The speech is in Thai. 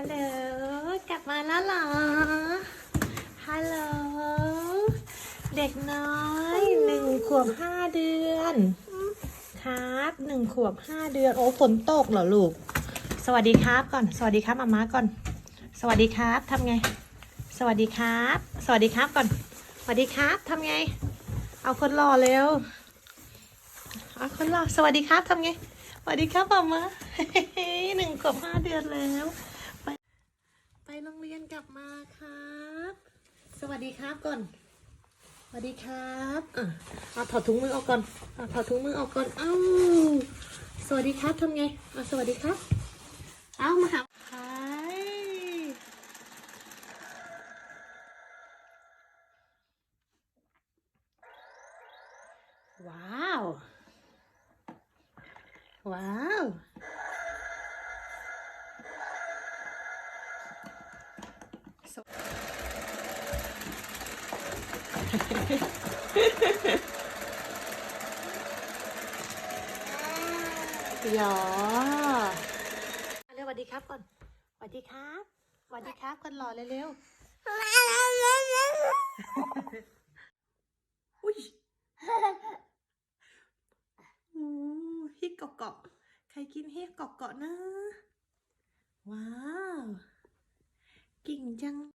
ฮัลโหล กลับมาแล้วเหรอ ฮัลโหล เด็กน้อยหนึ่งขวบห้าเดือน ครับหนึ่งขวบห้าเดือน โอ้ฝนตกเหรอลูก สวัสดีครับก่อน สวัสดีครับมาม่าก่อน สวัสดีครับทำไง สวัสดีครับ สวัสดีครับก่อน สวัสดีครับทำไง เอาคนรอเร็ว เอาคนรอ สวัสดีครับทำไงสวัสดีครับมาม่าหนึ่งขวบห้าเดือนแล้ว โรงเรียนกลับมาครับ สวัสดีครับก่อน สวัสดีครับอะเอาถอดถุงมือออกก่อนเอาถอดถุงมือออกก่อน เอ้า สวัสดีครับทำไงเอาสวัสดีครับ เอามาหาไฮว้าว ว้าว หยอเร็วสวัสดีครับก่อนสวัสดีครับสวัสดีครับคนหล่อเร็วๆอุ้ยโอ้ฮิกเกาะเกาะใครกินฮิกเกาะเกาะนะ ว้า กิ่งจัง